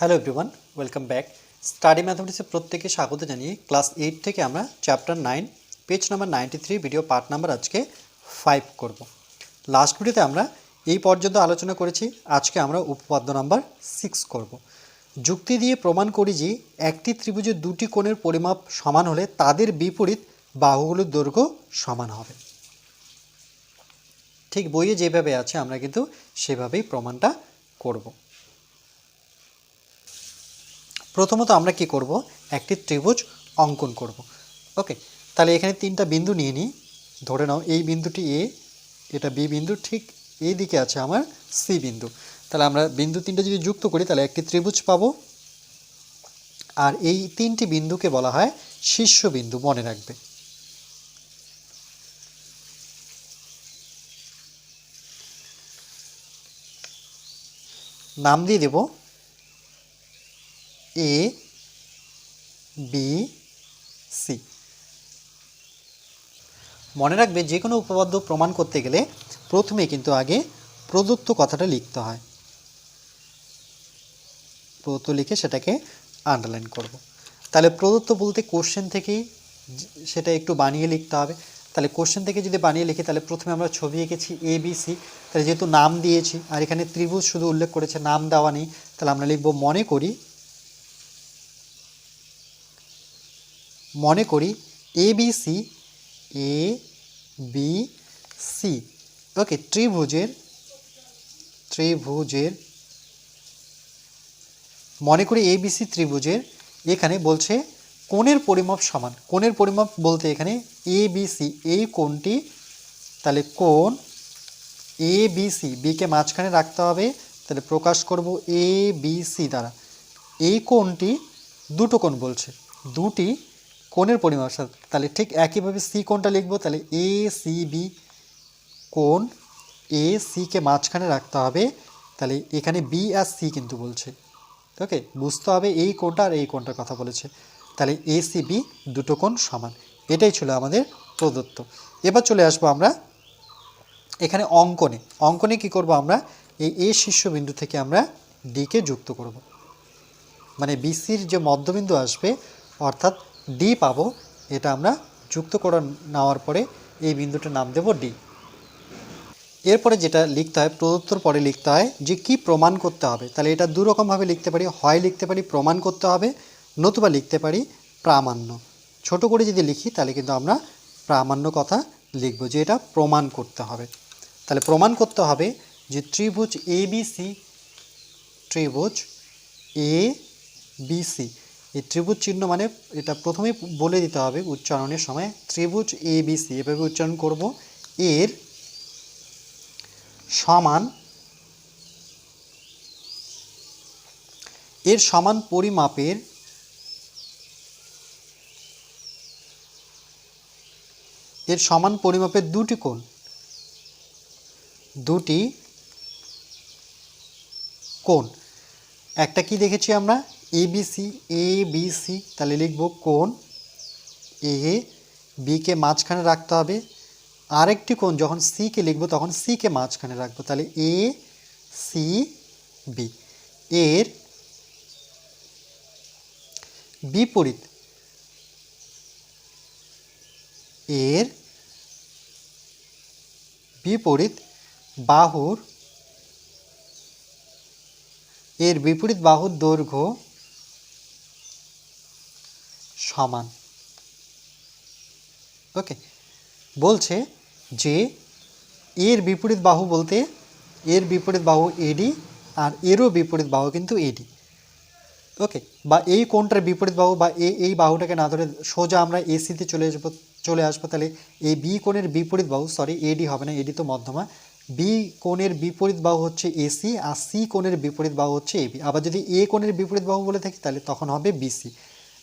Hello everyone welcome back study ম্যাথমেটিক্সের প্রত্যেকে স্বাগত জানিয়ে ক্লাস এইট থেকে আমরা chapter nine page number ninety three video part number আজকে ফাইভ করব। লাস্ট ভিডিওতে আমরা এই পর্যন্ত আলোচনা করেছি। আজকে আমরা উপপাদ্য নাম্বার সিক্স করব। যুক্তি দিয়ে প্রমাণ করি যে একটি ত্রিভুজের দুটি কোণের পরিমাপ সমান হলে তাদের বিপরীত বাহুগুলোর দৈর্ঘ্য সমান হবে। ঠিক বইয়ে যেভাবে আছে, আমরা কিন্তু সেভাবেই প্রমাণটা করব। প্রথমত আমরা কি করব? একটি ত্রিভুজ অঙ্কন করব। ওকে, তাহলে এখানে তিনটা বিন্দু নিয়ে নিই। ধরে নাও, এই বিন্দুটি এ, এটা বি বিন্দু, ঠিক এই দিকে আছে আমার সি বিন্দু। তাহলে আমরা বিন্দু তিনটা যদি যুক্ত করি, তাহলে একটি ত্রিভুজ পাবো। আর এই তিনটি বিন্দুকে বলা হয় শীর্ষবিন্দু মনে রাখবে। নাম দিয়ে দেব এ বি সি মনে রাখবে যে কোনো উপপাদ্য প্রমাণ করতে গেলে প্রথমে কিন্তু আগে প্রদত্ত কথাটা লিখতে হয়। প্রদত্ত লিখে সেটাকে আন্ডারলাইন করব। তাহলে প্রদত্ত বলতে কোশ্চেন থেকেই সেটা একটু বানিয়ে লিখতে হবে। তাহলে কোশ্চেন থেকে যদি বানিয়ে লিখি, তাহলে প্রথমে আমরা ছবি এঁকেছি এ বি সি তাহলে যেহেতু নাম দিয়েছি, আর এখানে ত্রিভুজ শুধু উল্লেখ করেছে, নাম দেওয়া নেই, তাহলে আমরা লিখব মনে করি মনে করি A B C A B C okay ত্রিভুজের ত্রিভুজের, মনে করি এবিসি ত্রিভুজের, এখানে বলছে কোণের পরিমাপ সমান। কোণের পরিমাপ বলতে এখানে এ বিসি এই কোণটি, তাহলে কোণ এ বিসি বিকে মাঝখানে রাখতে হবে, তাহলে প্রকাশ করব এ বিসি দ্বারা। এই কোণটি দুটো কোণ বলছে। দুটি কোণের পরিমাপ তাহলে ঠিক একইভাবে সি কোণটা লিখব, তাহলে এ সি বি কোণ এ সিকে মাঝখানে রাখতে হবে। তাহলে এখানে বি আর সি কিন্তু বলছে। ওকে, বুঝতে হবে এই কোণটা আর এই কোণটার কথা বলেছে। তাহলে এ সি বি দুটো কোণ সমান। এটাই ছিল আমাদের প্রদত্ত। এবার চলে আসব আমরা এখানে অঙ্কনে। অঙ্কনে কি করব আমরা? এই এ শীর্ষবিন্দু থেকে আমরা ডিকে যুক্ত করব। মানে বিসির যে মধ্যবিন্দু আসবে, অর্থাৎ ডি পাবো। এটা আমরা যুক্ত করে নেওয়ার পরে এই বিন্দুটার নাম দেব ডি এরপরে যেটা লিখতে হয়, প্রদত্তর পরে লিখতে হয় যে কি প্রমাণ করতে হবে। তাহলে এটা দু রকমভাবে লিখতে পারি, হয় লিখতে পারি, প্রমাণ করতে হবে, নতুবা লিখতে পারি প্রামাণ্য। ছোট করে যদি লিখি, তাহলে কিন্তু আমরা প্রামাণ্য কথা লিখব যে এটা প্রমাণ করতে হবে। তাহলে প্রমাণ করতে হবে যে ত্রিভুজ এ বি সি ত্রিভুজ এ বি সি এই ত্রিভুজ চিহ্ন মানে এটা প্রথমেই বলে দিতে হবে উচ্চারণের সময়। ত্রিভুজ এ বি সি এভাবে উচ্চারণ করব। এর সমান এর সমান পরিমাপের এর সমান পরিমাপের দুটি কোণ। দুটি কোণ। একটা কি দেখেছি আমরা? A B C A B C তাহলে লিখব কোণ এ বিকে মাঝখানে রাখতে হবে। আরেকটি কোণ যখন সিকে লিখব তখন সিকে মাঝখানে রাখব। তাহলে এ সি বি এর বিপরীত এর বিপরীত বাহুর এর বিপরীত বাহুর দৈর্ঘ্য সমান। ওকে বলছে যে, এর বিপরীত বাহু বলতে এর বিপরীত বাহু এডি আর এরও বিপরীত বাহু কিন্তু এডি ওকে বা এই কোণটার বিপরীত বাহু বা এই এই বাহুটাকে না ধরে সোজা আমরা এসিতে চলে আসব চলে আসব তাহলে এই বি কোণের বিপরীত বাহু সরি এডি হবে না এডি তো মধ্যমা। বি কোণের বিপরীত বাহু হচ্ছে এসি আর সি কোণের বিপরীত বাহু হচ্ছে এবি আবার যদি এ কোণের বিপরীত বাহু বলে থাকি তাহলে তখন হবে বিসি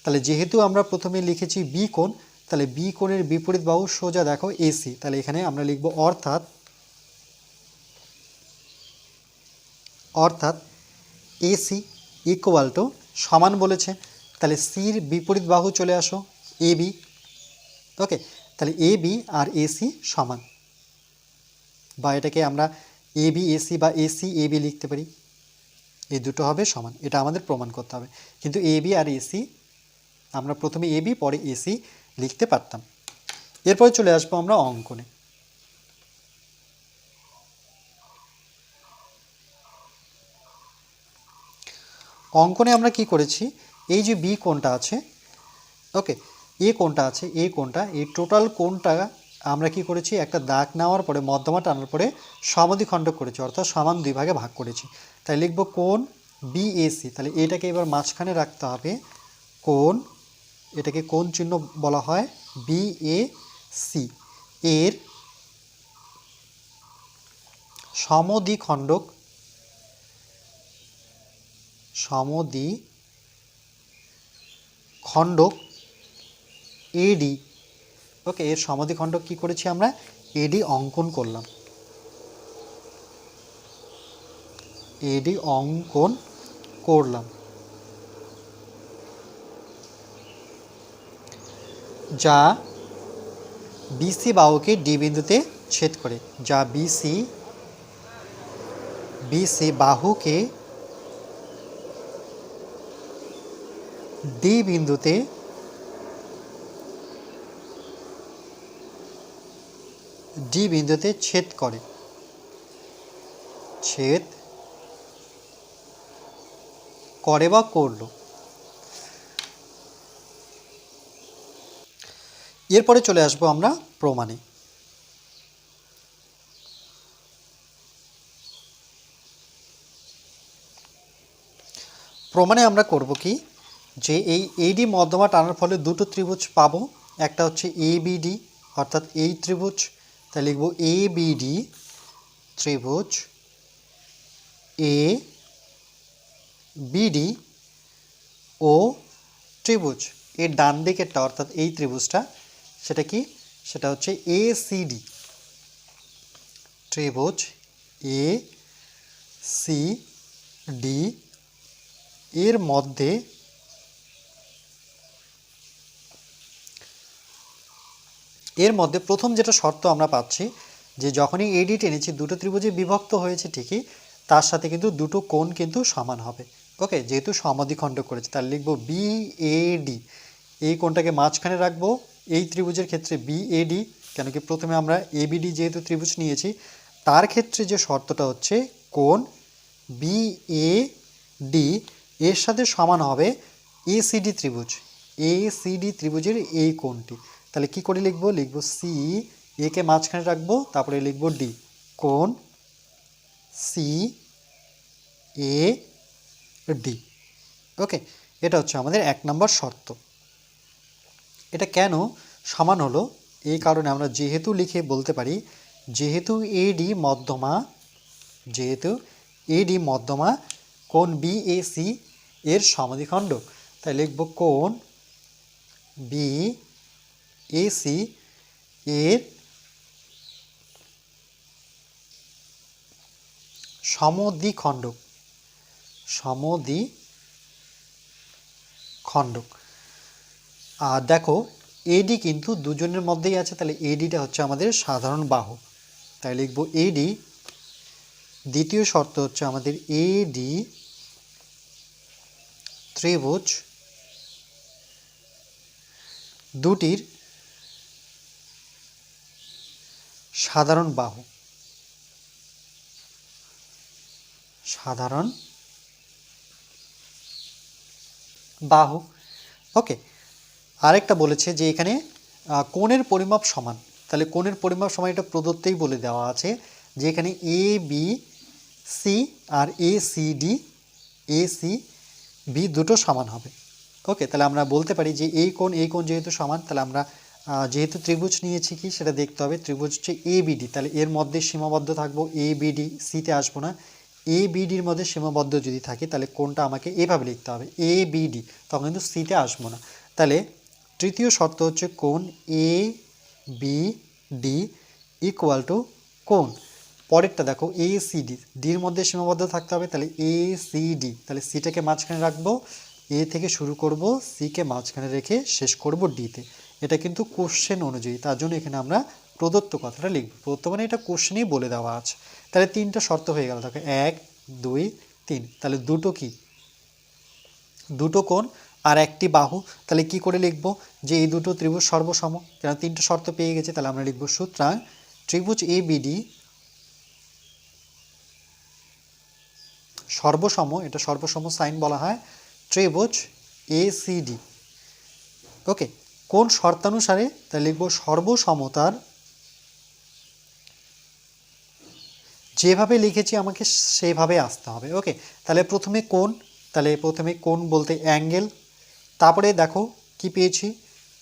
তাহলে যেহেতু আমরা প্রথমে লিখেছি বি কোণ, তাহলে বি কোণের বিপরীত বাহু সোজা দেখো এসি তাহলে এখানে আমরা লিখব অর্থাৎ অর্থাৎ এসি ইকুয়াল টু সমান বলেছে। তাহলে সির বিপরীত বাহু চলে আসো এ বি ওকে তাহলে এ বি আর এসি সমান। বা এটাকে আমরা এ বি এসি বা এসি এ বি লিখতে পারি। এই দুটো হবে সমান, এটা আমাদের প্রমাণ করতে হবে। কিন্তু এ বি আর এসি আমরা প্রথমে এ, বি, পরে এসি লিখতে পারতাম। এরপরে চলে আসব আমরা অঙ্কনে। অঙ্কনে আমরা কি করেছি? এই যে বি কোনটা আছে, ওকে, এ কোনটা আছে, এ কোনটা এই টোটাল কোনটা আমরা কি করেছি? একটা দাগ নেওয়ার পরে, মধ্যমা টানার পরে সমাধিখণ্ড করেছি, অর্থাৎ সমান দুই ভাগে ভাগ করেছি। তাই লিখব কোন বিএসি তাহলে এটাকে এবার মাঝখানে রাখতে হবে কোন এটাকে কোন চিহ্ন বলা হয়? বি এ সি এর সমদ্বিখণ্ডক সমদ্বি খণ্ডক এডি ওকে এর সমাধিখণ্ডক কি করেছি আমরা? এডি অঙ্কন করলাম। এডি অঙ্কন করলাম। যা বিসি বাহুকে ডি বিন্দুতে ছেদ করে, যা বিসি বিসি বাহুকে ডি বিন্দুতে ডি বিন্দুতে ছেদ করে। ছেদ করে বা করল। এরপরে চলে আসব আমরা প্রমাণে প্রমাণে আমরা করব কি? যে এই এডি মধ্যমা টানার ফলে দুটো ত্রিভুজ পাবো। একটা হচ্ছে এ বিডি অর্থাৎ এই ত্রিভুজ। তাই লিখব এ বিডি ত্রিভুজ এ বিডি ও ত্রিভুজ। এর ডান দিকেরটা, অর্থাৎ এই ত্রিভুজটা সেটা কি? সেটা হচ্ছে এ সিডি ত্রিভুজ এ সি ডি এর মধ্যে এর মধ্যে প্রথম যেটা শর্ত আমরা পাচ্ছি, যে যখনই এডি টেনেছি দুটো ত্রিভুজে বিভক্ত হয়েছে ঠিকই, তার সাথে কিন্তু দুটো কোণ কিন্তু সমান হবে। ওকে যেহেতু সমাধিখণ্ড করেছে তার লিখব বি এ ডি এই কোণটাকে মাঝখানে রাখব এই ত্রিভুজের ক্ষেত্রে বি এ ডি কেন কি প্রথমে আমরা এবিডি যেহেতু ত্রিভুজ নিয়েছি, তার ক্ষেত্রে যে শর্তটা হচ্ছে কোন বি এ ডি এর সাথে সমান হবে এসিডি ত্রিভুজ। এসিডি ত্রিভুজের এই কোণটি। তাহলে কি করে লিখব? লিখব সি একে মাঝখানে রাখব, তারপরে লিখব ডি কোণ সি এ ডি ওকে, এটা হচ্ছে আমাদের এক নম্বর শর্ত। এটা কেন সমান হলো? এই কারণে আমরা যেহেতু লিখে বলতে পারি, যেহেতু এডি মধ্যমা, যেহেতু এডি মধ্যমা কোন বিএসি এর সমাধিখণ্ড, তাই লিখব কোন বি এসি এর সমদ্বিখণ্ডক সমদ্বি খণ্ডক আর দেখো এডি কিন্তু দুজনের মধ্যেই আছে, তাহলে এডিটা হচ্ছে আমাদের সাধারণ বাহু। তাই লিখব এডি দ্বিতীয় শর্ত হচ্ছে আমাদের এডি ত্রিভুজ দুটির সাধারণ বাহু। সাধারণ বাহু। ওকে আরেকটা বলেছে যে এখানে কোণের পরিমাপ সমান। তাহলে কোণের পরিমাপ সমান এটা প্রদত্তেই বলে দেওয়া আছে যে এখানে A B C R A C D A C B দুটো সমান হবে। ওকে তাহলে আমরা বলতে পারি যে এই কোণ এই কোণ যেহেতু সমান, তাহলে আমরা যেহেতু ত্রিভুজ নিয়েছি কি, সেটা দেখতে হবে। ত্রিভুজ হচ্ছে এ বিডি তাহলে এর মধ্যে সীমাবদ্ধ থাকব। এ বিডি সিতে আসব না। এ বিডির মধ্যে সীমাবদ্ধ যদি থাকে, তাহলে কোনটা আমাকে এভাবে লিখতে হবে। এ বিডি তখন কিন্তু সিতে আসব না। তাহলে তৃতীয় শর্ত হচ্ছে কোন A B D equal to কোন পরেরটা দেখো এ সি ডি ডির মধ্যে সীমাবদ্ধ থাকতে হবে, তাহলে এ সি ডি তাহলে সিটাকে মাঝখানে রাখব এ থেকে শুরু করব সিকে মাঝখানে রেখে শেষ করব ডিতে এটা কিন্তু কোশ্চেন অনুযায়ী, তার জন্য এখানে আমরা প্রদত্ত কথাটা লিখব। প্রদত্ত মানে এটা কোশ্চেনেই বলে দেওয়া আছে। তাহলে তিনটা শর্ত হয়ে গেল, দেখো, এক, দুই, তিন। তাহলে দুটো কি? দুটো কোণ আর একটি বাহু, তাহলে কি করে লিখব? যে এই দুটো ত্রিভুজ সর্বসম কেন তিনটে শর্ত পেয়ে গেছে, তাহলে আমরা লিখব সুতরাং ত্রিভুজ এ বিডি সর্বসম, এটা সর্বসম সাইন বলা হয়, ত্রিভুজ এ সিডি ওকে কোন শর্তানুসারে, তাহলে লিখব সর্বসমতার, যেভাবে লিখেছি আমাকে সেভাবে আসতে হবে। ওকে তাহলে প্রথমে কোন তাহলে প্রথমে কোন বলতে অ্যাঙ্গেল তারপরে দেখো কি পেয়েছি?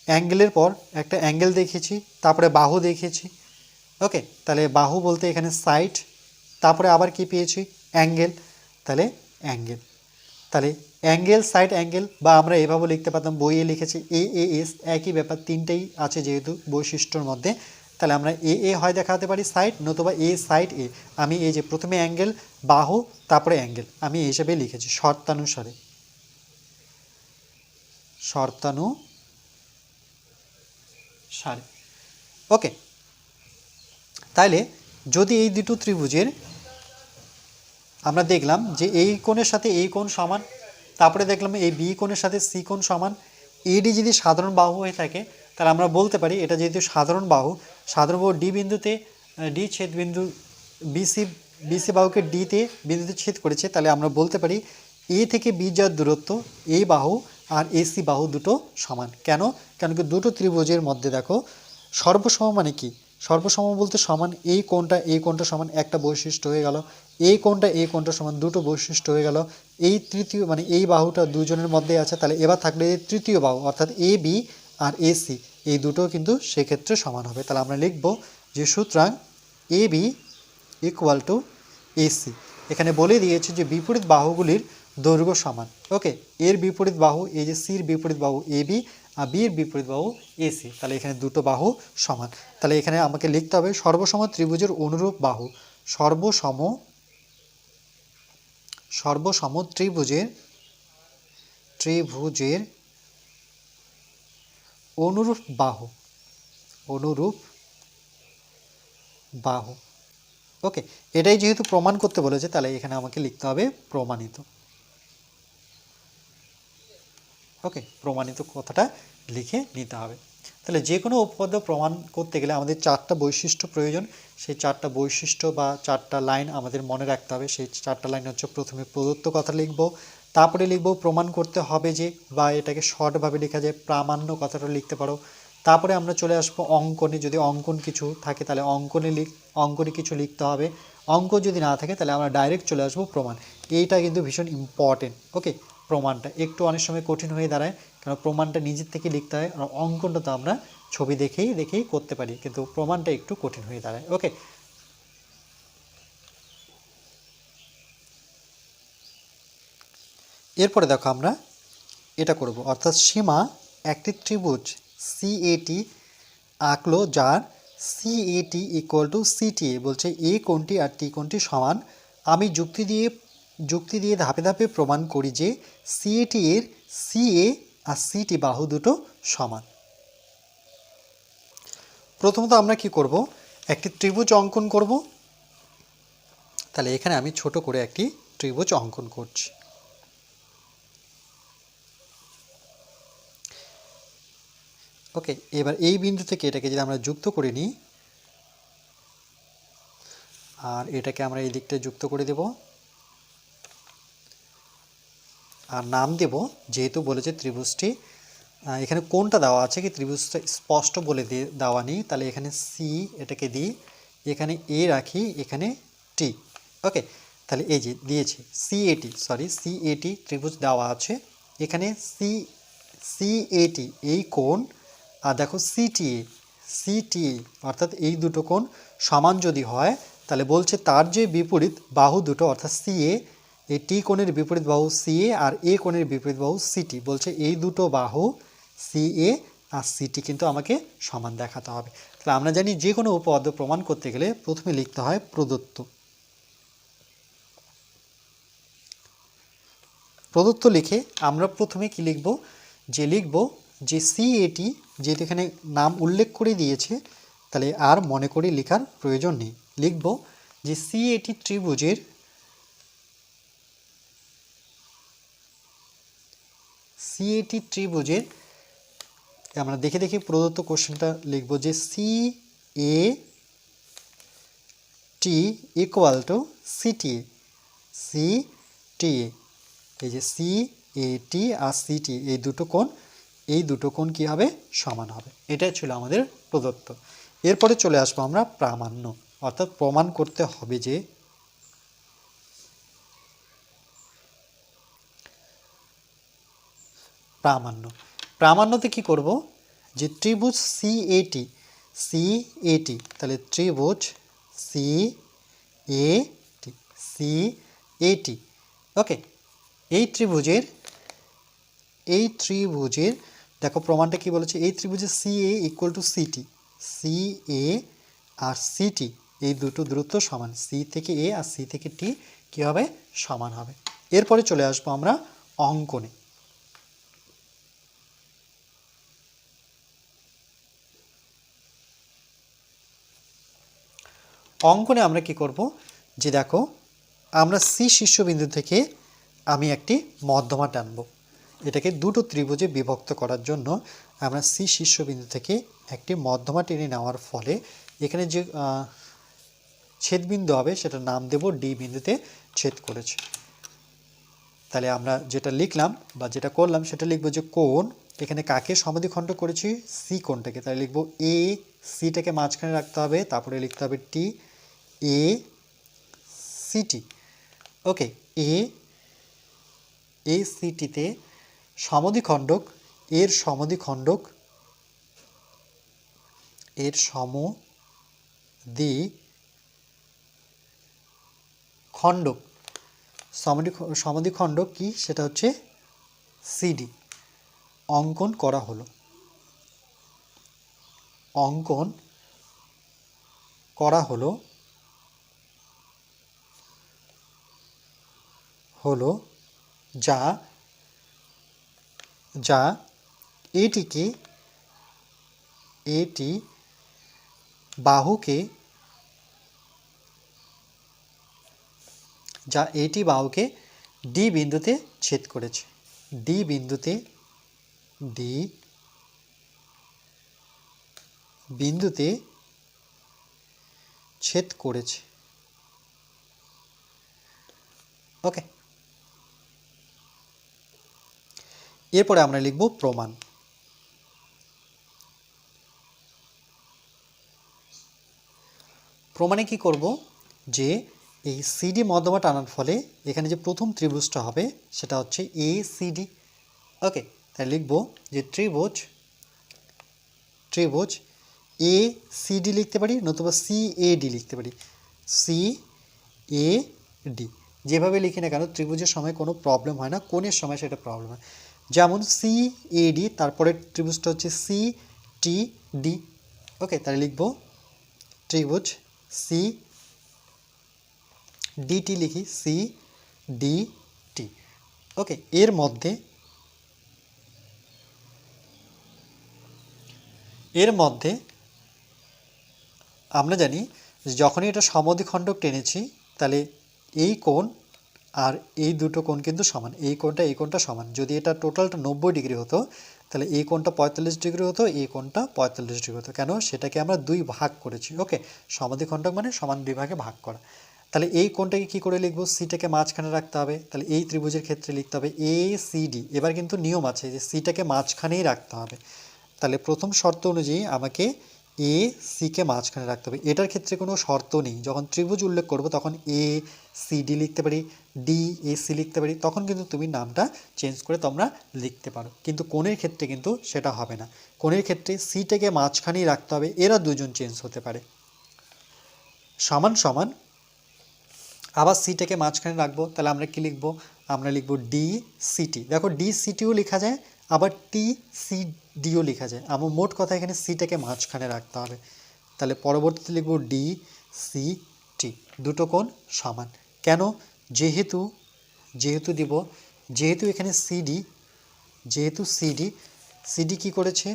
অ্যাঙ্গেলের পর একটা অ্যাঙ্গেল দেখেছি তারপরে বাহু দেখেছি ওকে, তাহলে বাহু বলতে এখানে সাইড, তারপরে আবার কি পেয়েছি? অ্যাঙ্গেল। তাহলে অ্যাঙ্গেল। তাহলে অ্যাঙ্গেল, সাইড অ্যাঙ্গেল, বা আমরা এভাবে লিখতে পারতাম, বইয়ে লিখেছি এ এ, এস, একই ব্যাপার, তিনটেই আছে যেহেতু বৈশিষ্ট্যর মধ্যে। তাহলে আমরা এ এ হয় দেখাতে পারি সাইড, নতুবা এ, সাইড, এ। আমি এই যে প্রথমে অ্যাঙ্গেল, বাহু, তারপরে অ্যাঙ্গেল, আমি এই হিসেবে লিখেছি শর্তানুসারে। শর্তানু সারে। ওকে। তাইলে যদি এই দুটো ত্রিভুজের আমরা দেখলাম যে এই কোণের সাথে এই কোণ সমান, তারপরে দেখলাম এই বি কোণের সাথে সি কোণ সমান, এডি যদি সাধারণ বাহু হয়ে থাকে, তাহলে আমরা বলতে পারি এটা যেহেতু সাধারণ বাহু সাধারণ বাহু ডি বিন্দুতে ডি ছেদ বিন্দু বিসি বিসি বাহুকে ডিতে বিন্দুতে ছেদ করেছে, তাহলে আমরা বলতে পারি এ থেকে বি যার দূরত্ব, এই বাহু আর এসি বাহু দুটো সমান। কেন? কেন কি দুটো ত্রিভুজের মধ্যে দেখো, সর্বসম মানে কি? সর্বসম বলতে সমান এই কোণটা এই কোণটা সমান একটা বৈশিষ্ট্য হয়ে গেল। এই কোণটা এই কোণটা সমান দুটো বৈশিষ্ট্য হয়ে গেল। এই তৃতীয় মানে এই বাহুটা দুজনের মধ্যে আছে, তাহলে এবার থাকলে তৃতীয় বাহু, অর্থাৎ এ, বি আর এসি এই দুটো কিন্তু সেক্ষেত্রে সমান হবে। তাহলে আমরা লিখব যে সুতরাং A, B equal to AC এখানে বলে দিয়েছে যে বিপরীত বাহুগুলির দৈর্ঘ্য সমান। ওকে, এর বিপরীত বাহু এই যে সির বিপরীত বাহু এ বি আর বির বিপরীত বাহু এসি তাহলে এখানে দুটো বাহু সমান। তাহলে এখানে আমাকে লিখতে হবে সর্বসম ত্রিভুজের অনুরূপ বাহু। সর্বসম সর্বসম ত্রিভুজের ত্রিভুজের অনুরূপ বাহু। অনুরূপ বাহু। ওকে, এটাই যেহেতু প্রমাণ করতে বলেছে, তাহলে এখানে আমাকে লিখতে হবে প্রমাণিত। ওকে প্রমাণিত কথাটা লিখে নিতে হবে। তাহলে যে কোনো উপপাদ্য প্রমাণ করতে গেলে আমাদের চারটা বৈশিষ্ট্য প্রয়োজন। সেই চারটা বৈশিষ্ট্য বা চারটা লাইন আমাদের মনে রাখতে হবে। সেই চারটা লাইন হচ্ছে প্রথমে প্রদত্ত কথা লিখব, তারপরে লিখব প্রমাণ করতে হবে যে বা এটাকে শর্টভাবে লেখা যায়, প্রামাণ্য কথাটা লিখতে পারো। তারপরে আমরা চলে আসব অঙ্কনে। যদি অঙ্কন কিছু থাকে তাহলে অঙ্কনে লিখ, অঙ্কনে কিছু লিখতে হবে। অঙ্ক যদি না থাকে তাহলে আমরা ডাইরেক্ট চলে আসব প্রমাণ। এইটা কিন্তু ভীষণ ইম্পর্টেন্ট ওকে প্রমাণটা একটু অনেক সময় কঠিন হয়ে দাঁড়ায় কারণ প্রমাণটা নিজের থেকে লিখতে হয়, আর অঙ্কনটা তো আমরা ছবি দেখেই দেখেই করতে পারি, কিন্তু প্রমাণটা একটু কঠিন হয়ে দাঁড়ায়। ওকে এরপরে দেখো আমরা এটা করব, অর্থাৎ সীমা একটি ত্রিভুজ সিএটি আঁকলো যার সিএটি ইকুয়াল টু সিটিএ বলছে এ কোনটি আর টি কোনটি সমান, আমি যুক্তি দিয়ে যুক্তি দিয়ে ধাপে ধাপে প্রমাণ করি যে সিএটি এর সিএ আর সিটি বাহু দুটো সমান। প্রথমত আমরা কি করব? একটি ত্রিভুজ অঙ্কন করব। তাহলে এখানে আমি ছোট করে একটি ত্রিভুজ অঙ্কন করছি। ওকে, এবার এই বিন্দু থেকে এটাকে যদি আমরা যুক্ত করে নিই, আর এটাকে আমরা এই দিকটা যুক্ত করে দেব আর নাম দেব, যেহেতু বলেছে ত্রিভুজটি এখানে কোনটা দেওয়া আছে কি ত্রিভুজটা স্পষ্ট বলে দিয়ে দেওয়া নেই, তাহলে এখানে সি এটাকে দিই, এখানে এ রাখি, এখানে টি ওকে তাহলে এই যে দিয়েছে সিএটি সরি সিএটি ত্রিভুজ দেওয়া আছে, এখানে সি সি সিএটি এই কোণ, আর দেখো সিটিএ সিটিএ অর্থাৎ এই দুটো কোণ সমান যদি হয়, তাহলে বলছে তার যে বিপরীত বাহু দুটো, অর্থাৎ সিএ এই টি কোণের বিপরীত বাহু সিএ আর এ কোণের বিপরীত বাহু সিটি বলছে এই দুটো বাহু সিএ আর সিটি কিন্তু আমাকে সমান দেখাতে হবে। তাহলে আমরা জানি যে কোনো উপপাদ্য প্রমাণ করতে গেলে প্রথমে লিখতে হয় প্রদত্ত। প্রদত্ত লিখে আমরা প্রথমে কি লিখব? যে লিখব যে সিএটি যেহেতু এখানে নাম উল্লেখ করে দিয়েছে, তাহলে আর মনে করে লেখার প্রয়োজন নেই। লিখব যে সিএটি ত্রিভুজের সিএটি ত্রিভুজের, আমরা দেখে দেখে প্রদত্ত কোশ্চেনটা লিখব যে C A T equal to CTA C T A এই যে C A T R C T এই দুটো কোণ, এই দুটো কোণ কী হবে? সমান হবে। এটাই ছিল আমাদের প্রদত্ত। এরপরে চলে আসব আমরা প্রামাণ্য। অর্থাৎ প্রমাণ করতে হবে যে প্রামাণ্য। প্রামাণ্যতে কি করব? যে ত্রিভুজ সি এটি সি এটি তাহলে ত্রিভুজ সি এ টি সি এটি ওকে এই ত্রিভুজের এই ত্রিভুজের, দেখো প্রমাণটা কি বলেছে? এই ত্রিভুজের C A equal to CT C A R CT এই দুটো দূরত্ব সমান। সি থেকে এ আর সি থেকে টি কী হবে? সমান হবে। এরপরে চলে আসব আমরা অঙ্কনে। অঙ্কনে আমরা কি করব? যে দেখো, আমরা সি শীর্ষবিন্দু থেকে আমি একটি মধ্যমা টানব। এটাকে দুটো ত্রিভুজে বিভক্ত করার জন্য আমরা সি শীর্ষবিন্দু থেকে একটি মধ্যমা টেনে নেওয়ার ফলে এখানে যে ছেদবিন্দু হবে সেটা নাম দেব ডি বিন্দুতে ছেদ করেছে। তাহলে আমরা যেটা লিখলাম বা যেটা করলাম, সেটা লিখব যে কোন এখানে কাকে সমাধিখণ্ড করেছি? সি কোনটাকে তাহলে লিখব এ সিটাকে মাঝখানে রাখতে হবে, তারপরে লিখতে হবে টি এ সিটি ওকে এ এই সিটিতে সমদ্বিখণ্ডক, এর সমদ্বিখণ্ডক, এর সমদ্বি খণ্ডক সমাধি সমাধিখণ্ডক কি? সেটা হচ্ছে সিডি অঙ্কন করা হলো। অঙ্কন করা হলো হলো যা যা এটিকে এটি বাহুকে, যা এটি বাহুকে ডি বিন্দুতে ছেদ করেছে। ডি বিন্দুতে ডি বিন্দুতে ছেদ করেছে। ওকে এরপরে আমরা লিখব প্রমাণ। প্রমাণে কি করব? যে এই সিডি মধ্যমা টানার ফলে এখানে যে প্রথম ত্রিভুজটা হবে সেটা হচ্ছে এ সিডি ওকে তাই লিখব যে ত্রিভুজ ত্রিভুজ এ সিডি লিখতে পারি নতুবা সি এ ডি লিখতে পারি। সি এ ডি যেভাবে লিখি না কেন, ত্রিভুজের সময় কোনো প্রবলেম হয় না, কোণের সময় সেটা প্রবলেম হয়। যেমন সি এ ডি তারপরে ত্রিভুজটা হচ্ছে সি টি ডি ওকে তাহলে লিখব ত্রিভুজ সি ডিটি লিখি সি ডি টি ওকে এর মধ্যে এর মধ্যে আমরা জানি যখনই এটা সমদ্বিখণ্ডক টেনেছি, তাহলে এই কোণ আর এই দুটো কোণ কিন্তু সমান। এই কোণটা এই কোণটা সমান। যদি এটা টোটালটা নব্বই ডিগ্রি হতো, তাহলে এই কোণটা পঁয়তাল্লিশ ডিগ্রি হতো, এই কোণটা পঁয়তাল্লিশ ডিগ্রি হতো। কেন? সেটাকে আমরা দুই ভাগ করেছি, ওকে? সমাধিখণ্ডক মানে সমান দুই ভাগে ভাগ করা। তাহলে এই কোণটাকে কি করে লিখব? সিটাকে মাঝখানে রাখতে হবে। তাহলে এই ত্রিভুজের ক্ষেত্রে লিখতে হবে এ সি ডি এবার কিন্তু নিয়ম আছে যে সিটাকে মাঝখানেই রাখতে হবে। তাহলে প্রথম শর্ত অনুযায়ী আমাকে এ সিকে মাঝখানে রাখতে হবে। এটার ক্ষেত্রে কোনো শর্ত নেই। যখন ত্রিভুজ উল্লেখ করব, তখন এ সি ডি লিখতে পারি। ডি এ সি লিখতে পারি। তখন কিন্তু তুমি নামটা চেঞ্জ করে তোমরা লিখতে পারো। কিন্তু কোণের ক্ষেত্রে কিন্তু সেটা হবে না। কোণের ক্ষেত্রে সিটাকে মাঝখানেই রাখতে হবে। এরা দুজন চেঞ্জ হতে পারে। সমান সমান আবার সিটাকে মাঝখানে রাখব। তাহলে আমরা কি লিখব? আমরা লিখব ডি সিটি দেখো ডি সিটিও লেখা যায়, আবার টি সি ডিও লেখা যায়। আমার মোট কথা এখানে সিটাকে মাঝখানে রাখতে হবে। তাহলে পরবর্তীতে লিখব ডি সি টি দুটো কোণ সমান। কেন? যেহেতু যেহেতু দিব, যেহেতু এখানে সিডি যেহেতু সিডি সিডি কি করেছে?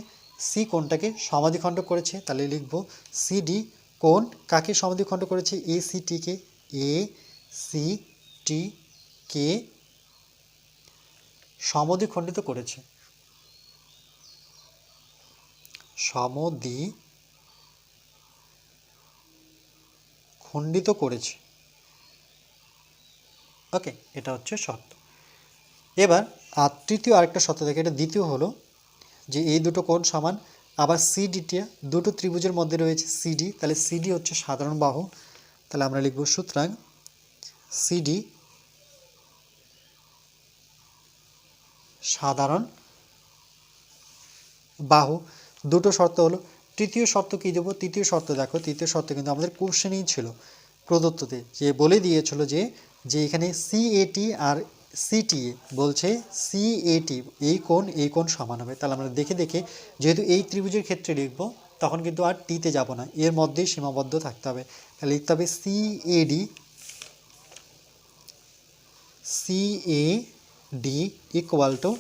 সি কোণটাকে সমাধিখণ্ড করেছে। তাহলে লিখব সিডি কোণ কাকে সমাধিখণ্ড করেছে? এ সি টিকে এ সি টি কে সমদ্বি খণ্ডিত করেছে। সমদ্বি খণ্ডিত করেছে। ওকে, এটা হচ্ছে শর্ত এবার আর তৃতীয় আরেকটা শর্ত দেখে, এটা দ্বিতীয় হলো যে এই দুটো কোণ সমান, আবার সিডিটা দুটো ত্রিভুজের মধ্যে রয়েছে সিডি তাহলে সিডি হচ্ছে সাধারণ বাহু। তাহলে আমরা লিখব সুতরাং সিডি সাধারণ বাহু। দুটো শর্ত হলো, তৃতীয় শর্ত কী দেবো? তৃতীয় শর্ত দেখো, তৃতীয় শর্ত কিন্তু আমাদের কোশ্চেনেই ছিল প্রদত্ততে, যে বলে দিয়েছিল যে যে এখানে সিএটি আর সিটিএ বলছে সিএটি এই কোণ এই কোণ সমান হবে। তাহলে আমরা দেখে দেখে, যেহেতু এই ত্রিভুজের ক্ষেত্রে লিখব, তখন কিন্তু আর টিতে যাব না, এর মধ্যেই সীমাবদ্ধ থাকতে হবে। তাহলে লিখতে হবে সিএডি সিএডি ইকুয়াল টু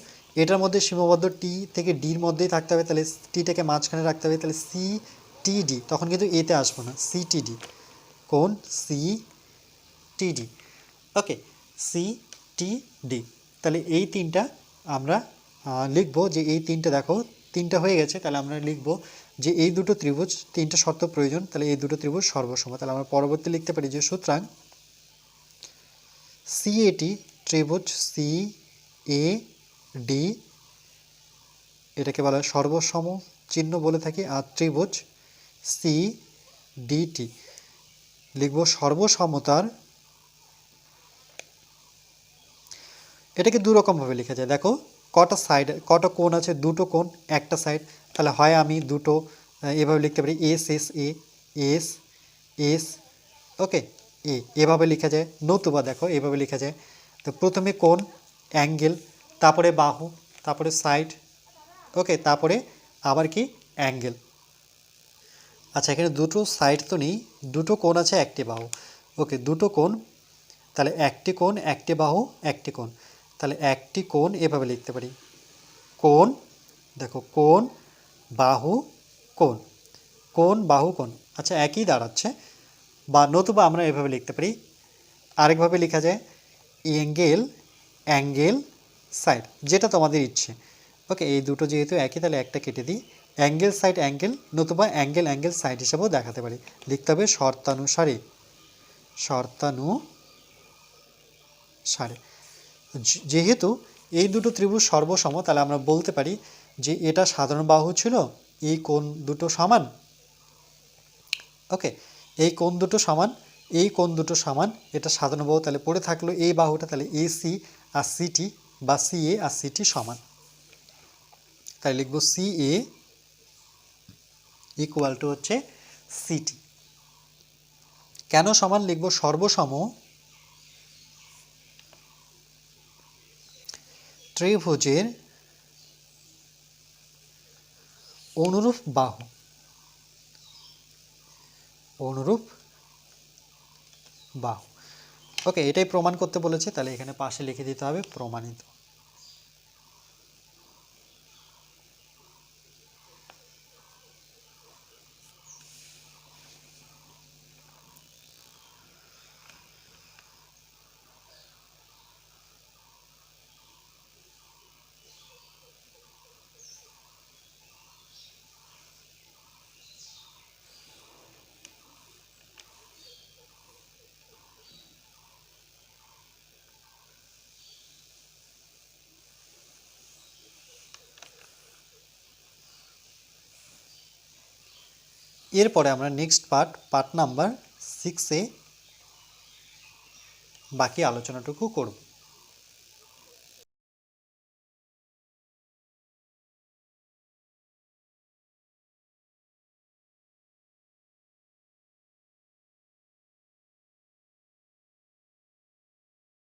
এটার মধ্যে সীমাবদ্ধ টি থেকে ডির মধ্যেই থাকতে হবে, তাহলে টিটাকে মাঝখানে রাখতে হবে, তাহলে সি টিডি তখন কিন্তু এতে আসব না সিটিডি কোন? সি টিডি ওকে সি টি ডি তাহলে এই তিনটা আমরা লিখব যে এই তিনটা দেখো, তিনটা হয়ে গেছে, তাহলে আমরা লিখব যে এই দুটো ত্রিভুজ, তিনটা শর্ত প্রয়োজন, তাহলে এই দুটো ত্রিভুজ সর্বসম। তাহলে আমরা পরবর্তী লিখতে পারি যে সুতরাং সিএটি ত্রিভুজ সি এ ডি, এটাকে বলা হয় সর্বসম চিহ্ন বলে থাকি, আর ত্রিভুজ সি, ডিটি। লিখব সর্বসমতার। এটাকে দু রকমভাবে লেখা যায়। দেখো, কটা সাইড কটা কোণ আছে? দুটো কোণ, একটা সাইড তাহলে হয় আমি দুটো এভাবে লিখতে পারি। S S, A, S S, okay, A. এভাবে লেখা যায়। নতুবা দেখো, এভাবে লেখা যায়। তো প্রথমে কোণ, অ্যাঙ্গেল তারপরে বাহু, তারপরে সাইড ওকে তারপরে আবার কি? অ্যাঙ্গেল আচ্ছা এখানে দুটো সাইড তো নেই, দুটো কোণ আছে, একটি বাহু। ওকে দুটো কোণ, তাহলে একটি কোণ, একটি বাহু, একটি কোণ। তাহলে একটি কোণ এভাবে লিখতে পারি। কোণ, দেখো, কোণ, বাহু, কোণ। কোণ, বাহু, কোণ। আচ্ছা একই দাঁড়াচ্ছে। বা নতুবা আমরা এভাবে লিখতে পারি। আরেকভাবে লেখা যায় অ্যাঙ্গেল অ্যাঙ্গেল সাইড যেটা তোমাদের ইচ্ছে। ওকে এই দুটো যেহেতু একই, তাহলে একটা কেটে দিই। অ্যাঙ্গেল সাইড অ্যাঙ্গেল নতুবা অ্যাঙ্গেল অ্যাঙ্গেল সাইড হিসাবেও দেখাতে পারি। লিখতে হবে শর্তানুসারে। শর্তানুসারে। যেহেতু এই দুটো ত্রিভুজ সর্বসম, তাহলে আমরা বলতে পারি যে এটা সাধারণ বাহু ছিল, এই কোণ দুটো সমান। ওকে এই কোণ দুটো সমান, এই কোণ দুটো সমান, এটা সাধারণ বাহু, তাহলে পড়ে থাকল এই বাহুটা, তাহলে এসি আর সিটি বা সি এ আর সিটি সমান। তাই লিখব সিএ ইকুয়াল টু হচ্ছে সিটি কেন সমান লিখব সর্বসম? ত্রিভুজের অনুরূপ বাহু। অনুরূপ বাহু। ওকে এটাই প্রমাণ করতে বলেছে তাহলে এখানে পাশে লিখে দিতে হবে প্রমাণিত। এরপরে আমরা নেক্সট পার্ট পার্ট নাম্বার সিক্সে বাকি আলোচনাটুকু করব।